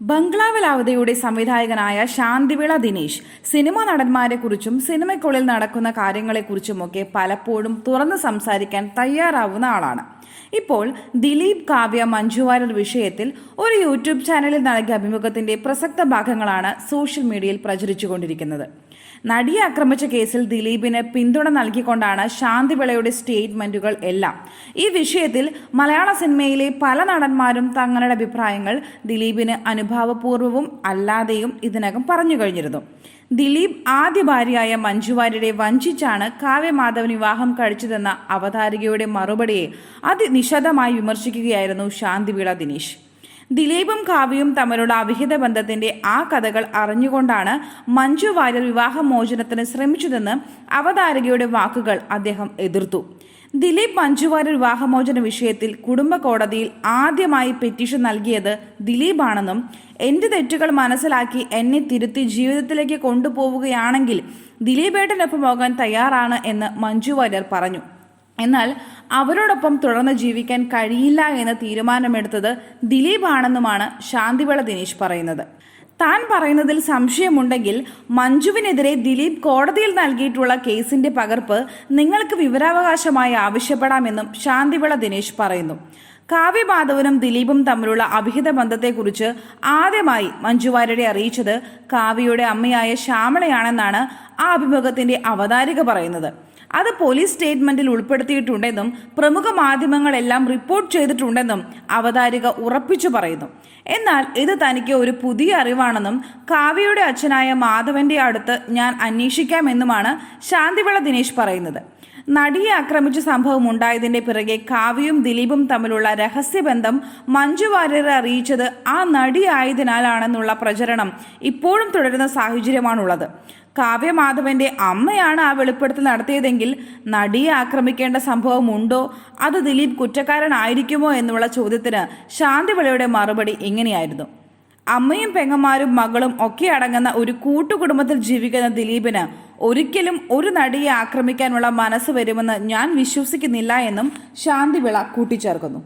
ബംഗ്ലാവിൽ അവധിയുടെ സംവിധായകനായ ശാന്തിവിള ദിനേശ് സിനിമാ നടന്മാരെക്കുറിച്ചും സിനിമയ്ക്കുള്ളിൽ നടക്കുന്ന കാര്യങ്ങളെക്കുറിച്ചുമൊക്കെ പലപ്പോഴും തുറന്ന് സംസാരിക്കാൻ തയ്യാറാവുന്ന ആളാണ്. ഇപ്പോൾ ദിലീപ് കാവ്യ മഞ്ജു വിഷയത്തിൽ ഒരു യൂട്യൂബ് ചാനലിൽ നൽകിയ അഭിമുഖത്തിന്റെ പ്രസക്ത ഭാഗങ്ങളാണ് സോഷ്യൽ മീഡിയയിൽ പ്രചരിച്ചുകൊണ്ടിരിക്കുന്നത്. നടിയെ ആക്രമിച്ച കേസിൽ ദിലീപിന് പിന്തുണ നൽകിക്കൊണ്ടാണ് ശാന്തിവിളയുടെ സ്റ്റേറ്റ്മെന്റുകൾ എല്ലാം. ഈ വിഷയത്തിൽ മലയാള സിനിമയിലെ പല നടന്മാരും തങ്ങളുടെ അഭിപ്രായങ്ങൾ ദിലീപിന് അനുഭാവപൂർവവും അല്ലാതെയും ഇതിനകം പറഞ്ഞു കഴിഞ്ഞിരുന്നു. ദിലീപ് ആദ്യ ഭാര്യയായ മഞ്ജുവാര്യരെ വഞ്ചിച്ചാണ് കാവ്യമാധവൻ വിവാഹം കഴിച്ചതെന്ന അവതാരികയുടെ മറുപടിയെ അതിനിശിതമായി വിമർശിക്കുകയായിരുന്നു ശാന്തിവിള ദിനേശ്. ദിലീപും കാവ്യയും തമ്മിലുള്ള അവിഹിത ബന്ധത്തിന്റെ ആ കഥകൾ അറിഞ്ഞുകൊണ്ടാണ് മഞ്ജു വാര്യർ വിവാഹമോചനത്തിന് ശ്രമിച്ചതെന്ന് അവതാരകയുടെ വാക്കുകൾ അദ്ദേഹം എതിർത്തു. ദിലീപ് മഞ്ജു വാര്യർ വിവാഹമോചന വിഷയത്തിൽ കുടുംബ കോടതിയിൽ ആദ്യമായി പെറ്റീഷൻ നൽകിയത് ദിലീപാണെന്നും എന്റെ തെറ്റുകൾ മനസ്സിലാക്കി എന്നെ തിരുത്തി ജീവിതത്തിലേക്ക് കൊണ്ടുപോവുകയാണെങ്കിൽ ദിലീപേട്ടനൊപ്പം പോകാൻ തയ്യാറാണ് എന്ന് മഞ്ജു വാര്യർ പറഞ്ഞു. എന്നാൽ അവരോടൊപ്പം തുടർന്ന് ജീവിക്കാൻ കഴിയില്ല എന്ന തീരുമാനമെടുത്തത് ദിലീപാണെന്നുമാണ് ശാന്തിവിള ദിനേശ് പറയുന്നത്. താൻ പറയുന്നതിൽ സംശയമുണ്ടെങ്കിൽ മഞ്ജുവിനെതിരെ ദിലീപ് കോടതിയിൽ നൽകിയിട്ടുള്ള കേസിന്റെ പകർപ്പ് നിങ്ങൾക്ക് വിവരാവകാശമായി ആവശ്യപ്പെടാമെന്നും ശാന്തിവിള ദിനേശ് പറയുന്നു. കാവ്യമാധവനും ദിലീപും തമ്മിലുള്ള അഭിഹിത ബന്ധത്തെക്കുറിച്ച് ആദ്യമായി മഞ്ജുവാര്യരെ അറിയിച്ചത് കാവ്യയുടെ അമ്മയായ ശ്യാമളയാണെന്നാണ് ആ അഭിമുഖത്തിന്റെ അവതാരിക പറയുന്നത്. അത് പോലീസ് സ്റ്റേറ്റ്മെന്റിൽ ഉൾപ്പെടുത്തിയിട്ടുണ്ടെന്നും പ്രമുഖ മാധ്യമങ്ങളെല്ലാം റിപ്പോർട്ട് ചെയ്തിട്ടുണ്ടെന്നും അവതാരിക ഉറപ്പിച്ചു പറയുന്നു. എന്നാൽ ഇത് തനിക്ക് ഒരു പുതിയ അറിവാണെന്നും കാവ്യയുടെ അച്ഛനായ മാധവന്റെ അടുത്ത് ഞാൻ അന്വേഷിക്കാമെന്നുമാണ് ശാന്തിവിള ദിനേശ് പറയുന്നത്. നടിയെ ആക്രമിച്ച സംഭവം ഉണ്ടായതിന്റെ പിറകെ കാവ്യയും ദിലീപും തമ്മിലുള്ള രഹസ്യബന്ധം മഞ്ജു വാര്യരെ അറിയിച്ചത് ആ നടി ആയതിനാലാണെന്നുള്ള പ്രചരണം ഇപ്പോഴും തുടരുന്ന സാഹചര്യമാണുള്ളത്. കാവ്യമാധവന്റെ അമ്മയാണ് ആ വെളിപ്പെടുത്തൽ നടത്തിയതെങ്കിൽ നടിയെ ആക്രമിക്കേണ്ട സംഭവം ഉണ്ടോ? അത് ദിലീപ് കുറ്റക്കാരനായിരിക്കുമോ എന്നുള്ള ചോദ്യത്തിന് ശാന്തിവിളയുടെ മറുപടി ഇങ്ങനെയായിരുന്നു. അമ്മയും പെങ്ങന്മാരും മകളും ഒക്കെ അടങ്ങുന്ന ഒരു കൂട്ടുകുടുംബത്തിൽ ജീവിക്കുന്ന ദിലീപിന് ഒരിക്കലും ഒരു നടിയെ ആക്രമിക്കാനുള്ള മനസ്സ് വരുമെന്ന് ഞാൻ വിശ്വസിക്കുന്നില്ല എന്നും ശാന്തിവിള കൂട്ടിച്ചേർക്കുന്നു.